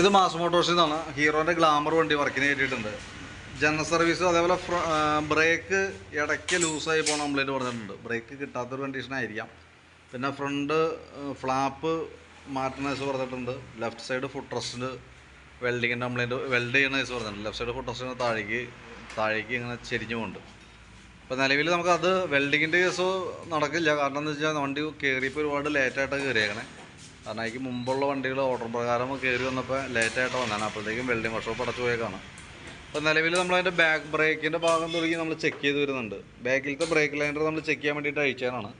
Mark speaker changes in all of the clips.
Speaker 1: ഇത് മാസ് മോട്ടോഴ്സിൽ നിന്നാണ് ഹീറോന്റെ ഗ്ലാമർ വണ്ടി വർക്കിന് കയറ്റിയിട്ടുണ്ട് ജനറൽ സർവീസ് അതേപോലെ ബ്രേക്ക് ഇടയ്ക്ക് ലൂസായി പോകണം കംപ്ലൈന്റ് പറഞ്ഞിട്ടുണ്ട്. ബ്രേക്ക് കിട്ടാത്തൊരു കണ്ടീഷനായിരിക്കാം പിന്നെ ഫ്രണ്ട് ഫ്ലാപ്പ് മാറ്റണേഴ്സ് പറഞ്ഞിട്ടുണ്ട്. ലെഫ്റ്റ് സൈഡ് ഫുഡ് ട്രസ്റ്റിന് വെൽഡിങ്ങിന്റെ കംപ്ലൈന്റ് വെൽഡ് ചെയ്യണേഴ്സ് പറഞ്ഞിട്ടുണ്ട്. ലെഫ്റ്റ് സൈഡ് ഫുഡ് റെസ്റ്റിന് താഴേക്ക് താഴേക്ക് ഇങ്ങനെ ചെരിഞ്ഞു പോകുന്നുണ്ട് അപ്പോൾ നിലവിൽ നമുക്കത് വെൽഡിങ്ങിന്റെ കേസ് നടക്കില്ല. കാരണം എന്ന് വെച്ചാൽ വണ്ടി കയറിയപ്പോൾ ഒരുപാട് ലേറ്റായിട്ടാണ് കയറിയേക്കണേ കാരണം എനിക്ക് മുമ്പുള്ള വണ്ടികൾ ഓർഡർ പ്രകാരം കയറി വന്നപ്പോൾ ലേറ്റായിട്ട് വന്നതാണ്. അപ്പോഴത്തേക്കും വെൽഡിംഗ് വർക്ക്ഷോപ്പ് അടച്ചു പോയേക്കാണ്. അപ്പോൾ നിലവിൽ നമ്മളതിന്റെ ബാക്ക് ബ്രേക്കിന്റെ ഭാഗം തുടങ്ങി നമ്മൾ ചെക്ക് ചെയ്ത് വരുന്നുണ്ട്. ബാക്കിലത്തെ ബ്രേക്ക് ലൈനർ നമ്മൾ ചെക്ക് ചെയ്യാൻ വേണ്ടിയിട്ട് അയച്ചതാണ്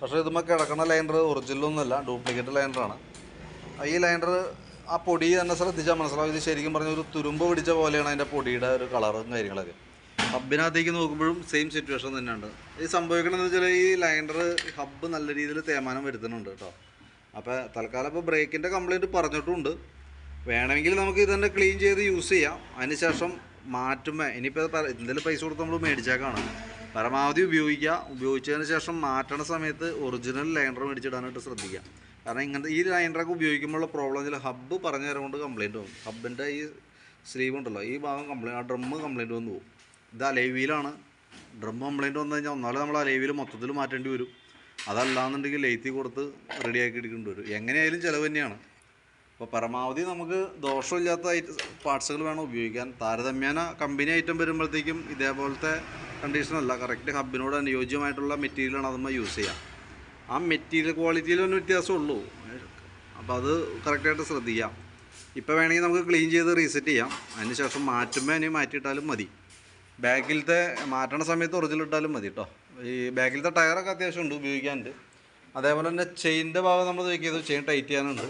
Speaker 1: പക്ഷേ ഇതുമ്പോൾ കിടക്കുന്ന ലൈനർ ഒറിജിനലൊന്നുമല്ല ഡ്യൂപ്ലിക്കേറ്റ് ലൈനറാണ് ഈ ലൈനർ ആ പൊടി തന്നെ ശ്രദ്ധിച്ചാൽ മനസ്സിലാവും. ഇത് ശരിക്കും പറഞ്ഞ ഒരു തുരുമ്പ് പിടിച്ച പോലെയാണ് അതിന്റെ പൊടിയുടെ ഒരു കളറും കാര്യങ്ങളൊക്കെ. ഹബിനകത്തേക്ക് നോക്കുമ്പോഴും സെയിം സിറ്റുവേഷൻ തന്നെയുണ്ട് ഇത് സംഭവിക്കണമെന്ന് വെച്ചാൽ ഈ ലൈനർ ഹബ്ബ് നല്ല രീതിയിൽ തേമാനം വരുത്തുന്നുണ്ട് കേട്ടോ. അപ്പോൾ തൽക്കാലം ഇപ്പോൾ ബ്രേക്കിന്റെ കംപ്ലൈന്റ് പറഞ്ഞിട്ടുണ്ട്. വേണമെങ്കിൽ നമുക്ക് ഇതന്നെ ക്ലീൻ ചെയ്ത് യൂസ് ചെയ്യാം. അതിനുശേഷം മാറ്റുമ്പോൾ ഇനിയിപ്പോൾ എന്തെങ്കിലും പൈസ കൊടുത്ത് നമ്മൾ മേടിച്ചേക്കാണ്. പരമാവധി ഉപയോഗിക്കുക. ഉപയോഗിച്ചതിന് ശേഷം മാറ്റണ സമയത്ത് ഒറിജിനൽ ലൈനർ മേടിച്ചിടാനായിട്ട് ശ്രദ്ധിക്കുക. കാരണം ഇങ്ങനത്തെ ഈ ലൈനറൊക്കെ ഉപയോഗിക്കുമ്പോഴുള്ള പ്രോബ്ലം വെച്ചാൽ ഹബ്ബ് പറഞ്ഞു തരം കൊണ്ട് കംപ്ലൈന്റ് വന്നു ഹബ്ബിന്റെ ഈ സ്ലീവ് ഉണ്ടല്ലോ ഈ ഭാഗം കംപ്ലൈന്റ് ആ ഡ്രമ്മ് കംപ്ലൈന്റ് വന്നു പോകും. ഇത് അലൈവിയിലാണ്. ഡ്രം കംപ്ലൈന്റ് വന്നു കഴിഞ്ഞാൽ ഒന്നാലും നമ്മൾ അലൈവിയിൽ മൊത്തത്തിൽ മാറ്റേണ്ടി വരും. അതല്ലാന്നുണ്ടെങ്കിൽ ലൈറ്റി കൊടുത്ത് റെഡിയാക്കി എടുക്കേണ്ടി വരും. എങ്ങനെയായാലും ചിലവ് തന്നെയാണ്. അപ്പോൾ പരമാവധി നമുക്ക് ദോഷമില്ലാത്ത പാർട്സുകൾ വേണം ഉപയോഗിക്കാൻ. താരതമ്യേന കമ്പനി ഐറ്റം വരുമ്പോഴത്തേക്കും ഇതേപോലത്തെ കണ്ടീഷനല്ല കറക്റ്റ് ഹബിനോട് അനുയോജ്യമായിട്ടുള്ള മെറ്റീരിയലാണ് അതുമ്പോൾ യൂസ് ചെയ്യുക ആ മെറ്റീരിയൽ ക്വാളിറ്റിയിൽ തന്നെ വ്യത്യാസമുള്ളൂ. അപ്പോൾ അത് കറക്റ്റായിട്ട് ശ്രദ്ധിക്കാം. ഇപ്പോൾ വേണമെങ്കിൽ നമുക്ക് ക്ലീൻ ചെയ്ത് റീസെറ്റ് ചെയ്യാം. അതിന് ശേഷം മാറ്റുമ്പോൾ ഇനി മാറ്റിയിട്ടാലും മതി. ബാക്കിലത്തെ മാറ്റണ സമയത്ത് ഒറിജിനൽ ഇട്ടാലും മതി കേട്ടോ ഈ ബാക്കിലത്തെ ടയറൊക്കെ അത്യാവശ്യം ഉണ്ട് ഉപയോഗിക്കാനുണ്ട്. അതേപോലെ തന്നെ ചെയിന്റെ ഭാഗം നമ്മൾ നോക്കിയത് ചെയിൻ ടൈറ്റ് ചെയ്യാനുണ്ട്.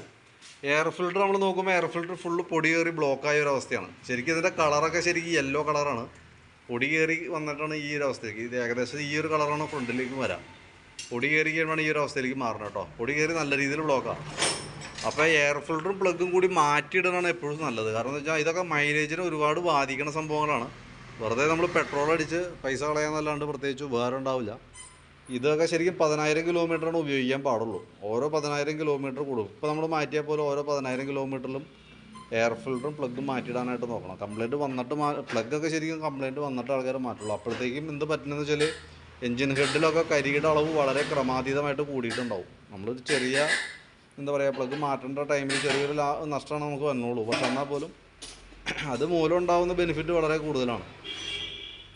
Speaker 1: എയർ ഫിൽറ്റർ നമ്മൾ നോക്കുമ്പോൾ എയർ ഫിൽറ്റർ ഫുള്ള് പൊടി കയറി ബ്ലോക്കായ ഒരു അവസ്ഥയാണ്. ശരിക്കും ഇതിന്റെ കളറൊക്കെ ശരിക്കും യെല്ലോ കളറാണ് പൊടി കയറി വന്നിട്ടാണ് ഈ ഒരു അവസ്ഥയിലേക്ക് ഇത് ഏകദേശം ഈ ഒരു കളറാണ് ഫ്രണ്ടിലേക്ക് വരാം. പൊടി കയറി കഴിയുമ്പോൾ ഈ ഒരു അവസ്ഥയിലേക്ക് മാറണം കേട്ടോ പൊടി കയറി നല്ല രീതിയിൽ ബ്ലോക്കാണ് അപ്പോൾ എയർ ഫിൽറ്ററും പ്ലഗും കൂടി മാറ്റിയിടണമാണ് എപ്പോഴും നല്ലത്. കാരണം എന്ന് വെച്ചാൽ ഇതൊക്കെ മൈലേജിനെ ഒരുപാട് ബാധിക്കുന്ന സംഭവങ്ങളാണ്. വെറുതെ നമ്മൾ പെട്രോൾ അടിച്ച് പൈസ കളയാന്നല്ലാണ്ട് പ്രത്യേകിച്ച് വേറെ ഉണ്ടാവില്ല. ഇതൊക്കെ ശരിക്കും പതിനായിരം കിലോമീറ്ററാണ് ഉപയോഗിക്കാൻ പാടുള്ളൂ. ഓരോ പതിനായിരം കിലോമീറ്റർ കൂടും. ഇപ്പോൾ നമ്മൾ മാറ്റിയാൽ പോലെ ഓരോ പതിനായിരം കിലോമീറ്ററിലും എയർ ഫിൽറ്ററും പ്ലഗും മാറ്റിയിടാനായിട്ട് നോക്കണം. കംപ്ലൈന്റ് വന്നിട്ട് മാ പ്ലഗൊക്കെ ശരിക്കും കംപ്ലൈന്റ് വന്നിട്ട് ആൾക്കാർ മാറ്റുള്ളൂ. അപ്പോഴത്തേക്കും എന്ത് പറ്റുന്നതെന്ന് വെച്ചാൽ എൻജിൻ ഹെഡിലൊക്കെ കരിയുടെ അളവ് വളരെ ക്രമാതീതമായിട്ട് കൂടിയിട്ടുണ്ടാവും. നമ്മളൊരു ചെറിയ എന്താ പറയുക പ്ലഗ് മാറ്റേണ്ട ടൈമിൽ ചെറിയൊരു നഷ്ടമാണ് നമുക്ക് വന്നോളൂ. പക്ഷെ എന്നാൽ പോലും അത് മൂലം ഉണ്ടാകുന്ന ബെനിഫിറ്റ് വളരെ കൂടുതലാണ്.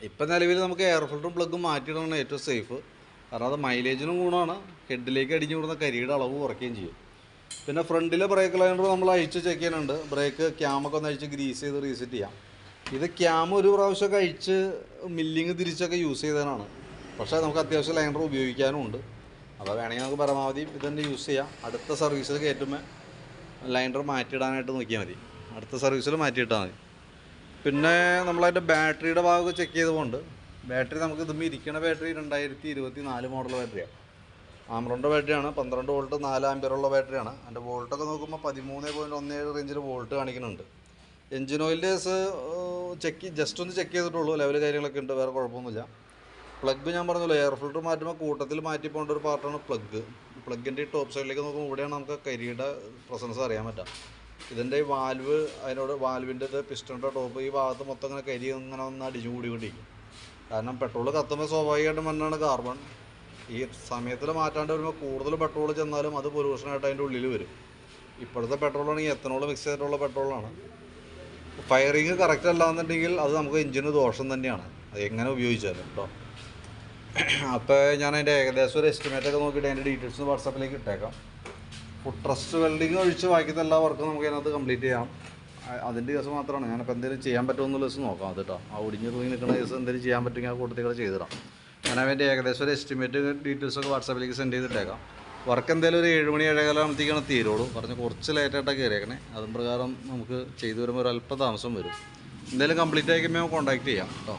Speaker 1: ഇപ്പം നിലവിൽ നമുക്ക് എയർ ഫിൽറ്ററും പ്ലഗും മാറ്റിയിടാണ് ഏറ്റവും സേഫ് കാരണം അത് മൈലേജിനും ഗുണമാണ്. ഹെഡിലേക്ക് അടിഞ്ഞു കൂടുന്ന കരിയുടെ അളവ് കുറയ്ക്കുകയും ചെയ്യും. പിന്നെ ഫ്രണ്ടിലെ ബ്രേക്ക് ലൈനർ നമ്മൾ അഴിച്ച് ചെക്ക് ചെയ്യാനുണ്ട്. ബ്രേക്ക് ക്യാമൊക്കെ ഒന്ന് അഴിച്ച് ഗ്രീസ് ചെയ്ത് റീസെറ്റ് ചെയ്യാം. ഇത് ക്യാം ഒരു പ്രാവശ്യം കഴിച്ച് മില്ലിങ് തിരിച്ചൊക്കെ യൂസ് ചെയ്തതാണ്. പക്ഷേ നമുക്ക് അത്യാവശ്യം ലൈനർ ഉപയോഗിക്കാനും ഉണ്ട്. അപ്പോൾ വേണമെങ്കിൽ നമുക്ക് പരമാവധി ഇതന്നെ യൂസ് ചെയ്യാം. അടുത്ത സർവീസിൽ കയറ്റുമ്പോൾ ലൈനർ മാറ്റിയിടാനായിട്ട് നോക്കിയാൽ മതി. അടുത്ത സർവീസിൽ മാറ്റിയിട്ടാൽ മതി. പിന്നെ നമ്മളതിന്റെ ബാറ്ററിയുടെ ഭാഗം ചെക്ക് ചെയ്തുകൊണ്ട് ബാറ്ററി നമുക്ക് ഇതുമ്പോൾ ഇരിക്കുന്ന ബാറ്ററി രണ്ടായിരത്തി ഇരുപത്തി നാല് മോഡൽ ബാറ്ററിയാണ് ആമറോണിന്റെ ബാറ്ററിയാണ് പന്ത്രണ്ട് വോൾട്ട് നാല് ആമ്പിയറുള്ള ബാറ്ററിയാണ് അതിന്റെ വോൾട്ടൊക്കെ നോക്കുമ്പോൾ പതിമൂന്ന് പോയിന്റ് ഒന്ന് ഏഴ് റേഞ്ചിൽ വോൾട്ട് കാണിക്കുന്നുണ്ട്. എഞ്ചിൻ ഓയിലിന്റെ ചെക്ക് ജസ്റ്റ് ഒന്ന് ചെക്ക് ചെയ്തിട്ടുള്ളൂ ലെവൽ കാര്യങ്ങളൊക്കെ ഉണ്ട് വേറെ കുഴപ്പമൊന്നുമില്ല. പ്ലഗ് ഞാൻ പറഞ്ഞല്ലോ എയർ ഫിൽറ്റർ മാറ്റുമ്പോൾ കൂട്ടത്തിൽ മാറ്റി പോകേണ്ട ഒരു പാർട്ടാണ് പ്ലഗ് പ്ലഗിന്റെ ടോപ്പ് സൈഡിലേക്ക് നോക്കുമ്പോൾ ഇവിടെയാണ് നമുക്ക് കരിയുടെ പ്രസൻസ് അറിയാൻ പറ്റുക ഇതിന്റെ ഈ വാൽവ് അതിനോട് വാൽവിന്റെ ഇത് പിസ്റ്റണിന്റെ ടോപ്പ് ഈ ഭാഗത്ത് മൊത്തം ഇങ്ങനെ കരി ഇങ്ങനെ ഒന്ന് അടിച്ചു കൂടിക്കൊണ്ടിരിക്കും കാരണം പെട്രോൾ കത്തുമ്പോൾ സ്വാഭാവികമായിട്ടും മണ്ണാണ് കാർബൺ ഈ സമയത്തിൽ മാറ്റാണ്ട് വരുമ്പോൾ കൂടുതൽ പെട്രോൾ ചെന്നാലും അത് പൊല്യൂഷനായിട്ട് അതിന്റെ ഉള്ളിൽ വരും. ഇപ്പോഴത്തെ പെട്രോളാണെങ്കിൽ എത്തനോൾ മിക്സ് ചെയ്തിട്ടുള്ള പെട്രോളാണ് ഫയറിങ് കറക്റ്റ് അല്ലാന്നുണ്ടെങ്കിൽ അത് നമുക്ക് എഞ്ചിന് ദോഷം തന്നെയാണ്. അത് എങ്ങനെ ഉപയോഗിച്ചാലും കേട്ടോ അപ്പോൾ ഞാൻ അതിന്റെ ഏകദേശം ഒരു എസ്റ്റിമേറ്റ് ഒക്കെ നോക്കിയിട്ട് അതിന്റെ ഡീറ്റെയിൽസ് വാട്സാപ്പിലേക്ക് ഇട്ടേക്കാം. ട്രസ്റ്റ് വെൽഡിങ് ഒഴിച്ച് ബാക്കിയത്തെ എല്ലാ വർക്കും നമുക്ക് അതിനകത്ത് കംപ്ലീറ്റ് ചെയ്യാം. അതിന്റെ കേസ് മാത്രമാണ്. ഞാനിപ്പോൾ എന്തെങ്കിലും ചെയ്യാൻ പറ്റുമോ എന്നുള്ള ദിവസം നോക്കാം അത് കേട്ടോ ആ ഒടിഞ്ഞ് തൂങ്ങി നിൽക്കുന്ന ദിവസം എന്തെങ്കിലും ചെയ്യാൻ പറ്റുമെങ്കിൽ ആ കൂട്ടത്തിൽ കൂടെ ചെയ്തിടാം. ഞാൻ അതിന്റെ ഏകദേശം ഒരു എസ്റ്റിമേറ്റ് ഡീറ്റെയിൽസൊക്കെ വാട്സാപ്പിലേക്ക് സെൻഡ് ചെയ്തിട്ടേക്കാം. വർക്ക് എന്തായാലും ഒരു ഏഴ് മണി ഏഴേകാലാകുമ്പോഴത്തേക്കാണ് തീരുള്ളൂ. പറഞ്ഞ് കുറച്ച് ലേറ്റായിട്ടാണ് കയറിയേക്കണേ അതും പ്രകാരം നമുക്ക് ചെയ്തു വരുമ്പോൾ ഒരു അല്പം താമസം വരും. എന്തായാലും കംപ്ലീറ്റ് ആയി കഴിയുമ്പോൾ കോൺടാക്ട് ചെയ്യാം കേട്ടോ